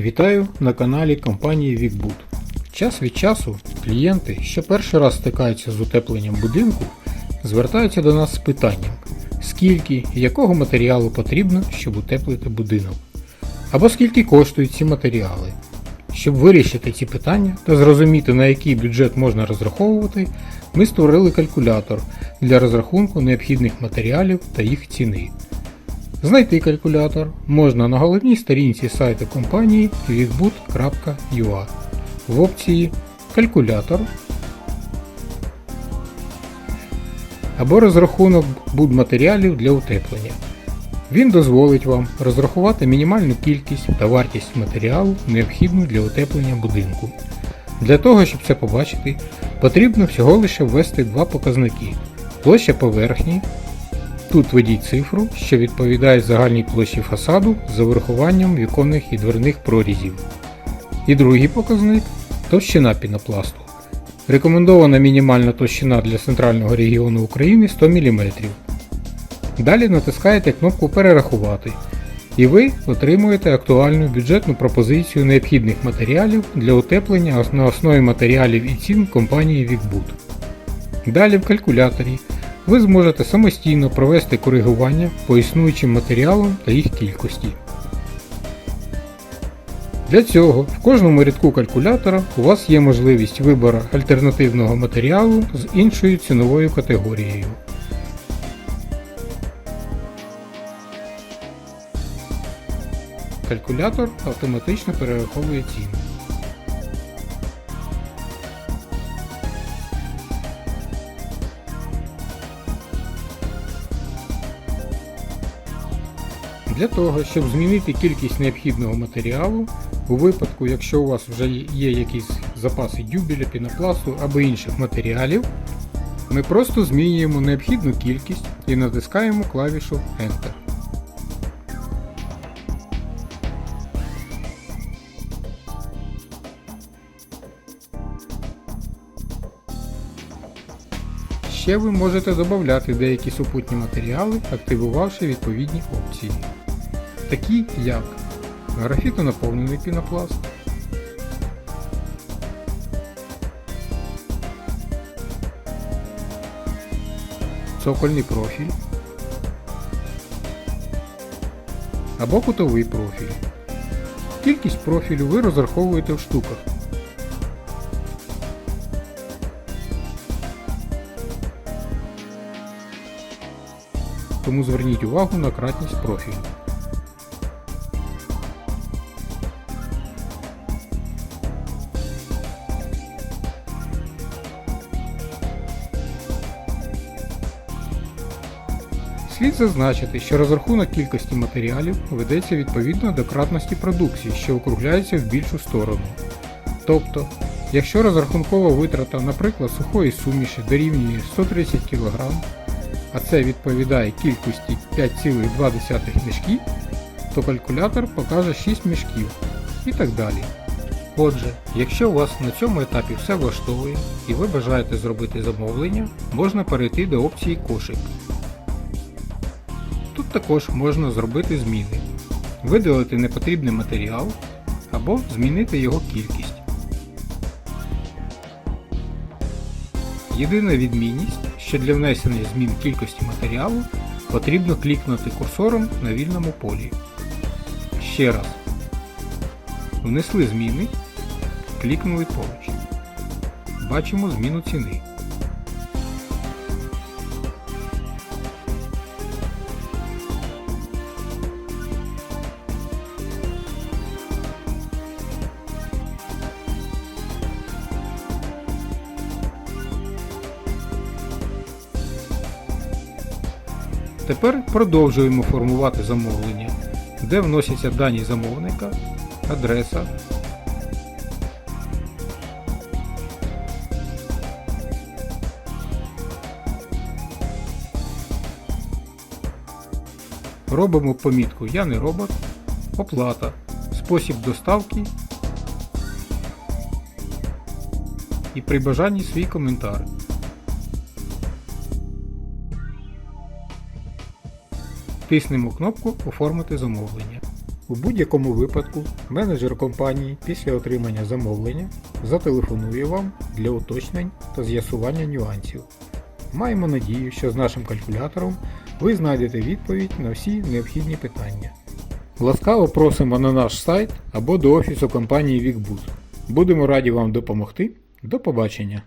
Вітаю на каналі компанії Вікбуд. Час від часу клієнти, що перший раз стикаються з утепленням будинку, звертаються до нас з питанням, скільки і якого матеріалу потрібно, щоб утеплити будинок, або скільки коштують ці матеріали. Щоб вирішити ці питання та зрозуміти, на який бюджет можна розраховувати, ми створили калькулятор для розрахунку необхідних матеріалів та їх ціни. Знайти калькулятор можна на головній сторінці сайту компанії withboot.ua в опції Калькулятор або розрахунок будматеріалів для утеплення. Він дозволить вам розрахувати мінімальну кількість та вартість матеріалу, необхідну для утеплення будинку. Для того, щоб це побачити, потрібно всього лише ввести два показники площа поверхні Тут введіть цифру, що відповідає загальній площі фасаду з урахуванням віконних і дверних прорізів. І другий показник товщина пінопласту. Рекомендована мінімальна товщина для центрального регіону України 100 мм. Далі натискаєте кнопку Перерахувати і ви отримуєте актуальну бюджетну пропозицію необхідних матеріалів для утеплення на основі матеріалів і цін компанії Вікбуд. Далі в калькуляторі ви зможете самостійно провести коригування по існуючим матеріалам та їх кількості. Для цього в кожному рядку калькулятора у вас є можливість вибору альтернативного матеріалу з іншою ціновою категорією. Калькулятор автоматично перераховує ціни. Для того, щоб змінити кількість необхідного матеріалу, у випадку, якщо у вас вже є якісь запаси дюбеля, пінопласту або інших матеріалів, ми просто змінюємо необхідну кількість і натискаємо клавішу Enter. Ще ви можете додати деякі супутні матеріали, активувавши відповідні опції, такі як графітонаповнений пінопласт, цокольний профіль або кутовий профіль. Кількість профілю ви розраховуєте в штуках. тому зверніть увагу на кратність профілю. Слід зазначити, що розрахунок кількості матеріалів ведеться відповідно до кратності продукції, що округляється в більшу сторону. Тобто, якщо розрахункова витрата, наприклад, сухої суміші дорівнює 130 кг, а це відповідає кількості 5,2 мішків, то калькулятор покаже 6 мішків і так далі. Отже, якщо у вас на цьому етапі все влаштовує і ви бажаєте зробити замовлення, можна перейти до опції кошик. Тут також можна зробити зміни, видалити непотрібний матеріал або змінити його кількість. Єдина відмінність, що для внесення змін кількості матеріалу потрібно клікнути курсором на вільному полі. Ще раз. Внесли зміни, клікнули поруч. Бачимо зміну ціни. Тепер продовжуємо формувати замовлення, де вносяться дані замовника, адреса, робимо помітку Я не робот, оплата, спосіб доставки і при бажанні свій коментар. Тиснемо кнопку Оформити замовлення. У будь-якому випадку менеджер компанії після отримання замовлення зателефонує вам для уточнень та з'ясування нюансів. Маємо надію, що з нашим калькулятором ви знайдете відповідь на всі необхідні питання. Ласкаво просимо на наш сайт або до офісу компанії Вікбуз. Будемо раді вам допомогти. До побачення!